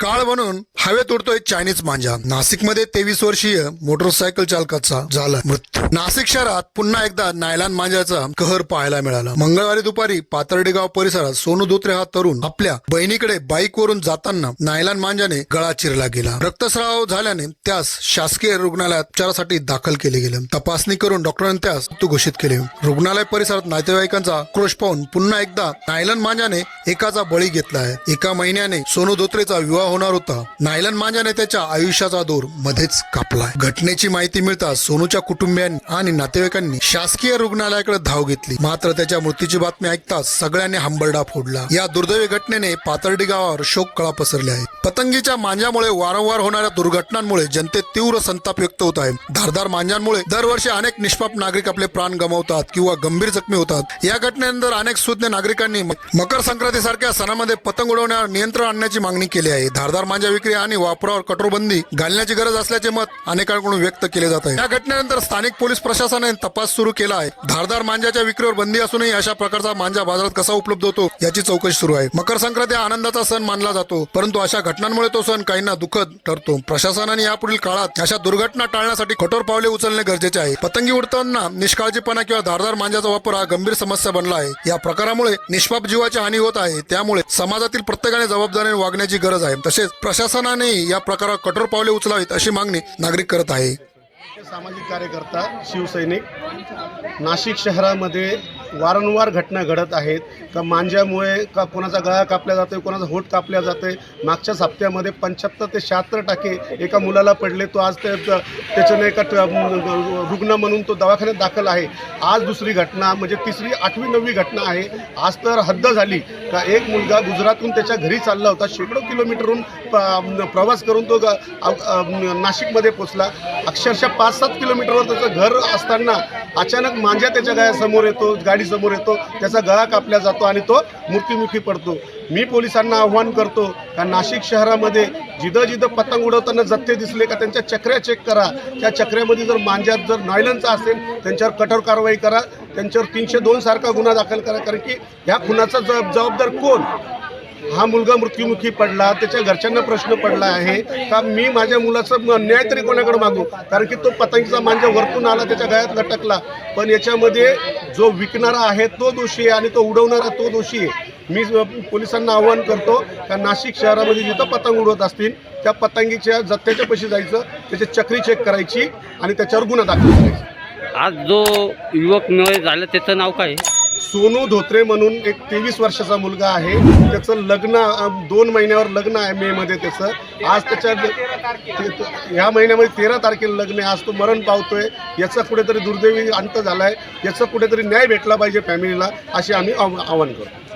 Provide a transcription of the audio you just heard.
काळ म्हणून हवेत उडतोय चायनीज मांजा. नाशिकमध्ये तेवीस वर्षीय मोटरसायकल चालकाचा झाला मृत्यू. नाशिक शहरात पुन्हा एकदा नायलान मांजाचा कहर पाहायला मिळाला. मंगळवारी दुपारी पातर्डी गाव परिसरात सोनू धोत्रे हा तरुण आपल्या बहिणीकडे बाईक वरून जाताना नायलान मांजाने गळा चिरला गेला. रक्तस्राव झाल्याने त्यास शासकीय रुग्णालयात उपचारासाठी दाखल केले गेले. तपासणी करून डॉक्टरांनी त्यास मृत्यू घोषित केले. रुग्णालय परिसरात नातेवाईकांचा आक्रोश पाहून पुन्हा एकदा नायलान मांजाने एकाचा बळी घेतला आहे. एका महिन्याने सोनू धोत्रेचा विवाह होणार होता. नायलन मांजा त्याच्या आयुष्याचा दोर मध्येच कापलाय घटनेची माहिती मिळताच सोनूच्या कुटुंबियांनी आणि नातेवाईकांनी शासकीय रुग्णालयाकडे धाव घेतली. मात्र त्याच्या मृत्यूची बातमी ऐकताच सगळ्यांनी हंबरडा फोडला. या दुर्दैवी घटनेने पातर्डी गावावर शोक कळा पसरले आहे. पतंगीच्या मांजामुळे वारंवार होणाऱ्या दुर्घटनांमुळे जनतेत तीव्र संताप व्यक्त होत आहे. धारदार मांजांमुळे दरवर्षी अनेक निष्पाप नागरिक आपले प्राण गमावतात किंवा गंभीर जखमी होतात. या घटनेनंतर अनेक सुज्ञ नागरिकांनी मकर संक्रांतीसारख्या सणामध्ये पतंग उडवण्यावर नियंत्रण आणण्याची मागणी केली आहे. धारदार मांजा विक्री आणि वापरावर कठोर बंदी घालण्याची गरज असल्याचे मत अनेकांकडून व्यक्त केले जात आहे. या घटनेनंतर स्थानिक पोलीस प्रशासनाने तपास सुरू केला आहे. धारदार मांजाच्या विक्रीवर बंदी असूनही अशा प्रकारचा मांजा बाजारात कसा उपलब्ध होतो याची चौकशी सुरू आहे. मकर संक्रांती हा आनंदाचा सण मानला जातो परंतु अशा घटनांमुळे तो सण काहींना दुःखद ठरतो. प्रशासनाने यापुढील काळात अशा दुर्घटना टाळण्यासाठी कठोर पावले उचलणे गरजेचे आहे. पतंगी उडताना निष्काळजीपणा किंवा धारदार मांजाचा वापर हा गंभीर समस्या बनला आहे. या प्रकारामुळे निष्पाप जीवाची हानी होत आहे. त्यामुळे समाजातील प्रत्येकाने जबाबदारीने वागण्याची गरज आहे. तसेच प्रशासनाने या प्रकारात कठोर पावले उचलावीत अशी मागणी नागरिक करत आहे. सामाजिक कार्यकर्ता शिवसैनिक नाशिक शहरामध्ये वारंवार घटना घडत आहेत. का मांज्यामुळे का कोणाचा गळा कापला जातोय कोणाचा होठ कापल्या जातोय? मागच्याच हप्त्यामध्ये पंच्याहत्तर ते शहात्तर टाके एका मुलाला पडले. तो आज ते त्याच्याने एका ट- रुग्ण म्हणून तो दवाखान्यात दाखल आहे. आज दुसरी घटना म्हणजे तिसरी आठवी नववी घटना आहे. आज तर हद्द झाली. का एक मुलगा गुजरातहून त्याच्या घरी चालला होता. शेकडो किलोमीटरहून प- प्रवास करून तो ग- नाशिकमध्ये पोचला. अक्षरशः पाच सात किलोमीटरवर त्याचं घर असताना अचानक मांजा त्याच्या गळ्यासमोर येतो गाडीसमोर येतो त्याचा गळा कापला जातो आणि तो मृत्युमुखी पडतो. मी पोलिसांना आव्हान करतो का नाशिक शहरामध्ये जिथं जिथं पतंग उडवताना जत्ते दिसले का त्यांच्या चक्र्या चेक करा. त्या चक्र्यामध्ये जर मांज्यात जर नॉयलनचा असेल त्यांच्यावर कठोर कारवाई करा. त्यांच्यावर तीनशे दोन सारखा गुन्हा दाखल करा. कारण की ह्या खुनाचा जबाबदार कोण? हा मुलगा मृत्युमुखी पडला त्याच्या घरच्यांना प्रश्न पडला आहे. का मी माझ्या मुलाचा म- न्याय तरी कोणाकडे मागू? कारण की तो पतंगीचा मांजा वरतून आला त्याच्या गळ्यात लटकला. पण याच्यामध्ये जो विकणारा आहे तो दोषी आहे आणि तो उडवणारा तो दोषी आहे. मी पोलिसांना आवाहन करतो का नाशिक शहरामध्ये जिथं पतंग उडवत असतील त्या पतंगीच्या जत्त्याच्या पैसे जायचं त्याची चक्री चेक करायची आणि त्याच्यावर गुन्हा दाखल करायचा. आज जो युवक मिळे झाला त्याचं नाव काय सोनू धोत्रे म्हणून एक तेवीस वर्षाचा मुलगा आहे. त्याचं लग्न दोन महिन्यावर लग्न आहे मे मध्ये त्याचं. आज त्याच्या ह्या महिन्यामध्ये तेरा तारखेला लग्न आहे. आज तो मरण पावतोय. याचा कुठेतरी दुर्दैवी अंत झाला आहे याचा कुठेतरी न्याय भेटला पाहिजे फॅमिलीला असे आम्ही आव- आवाहन करतो.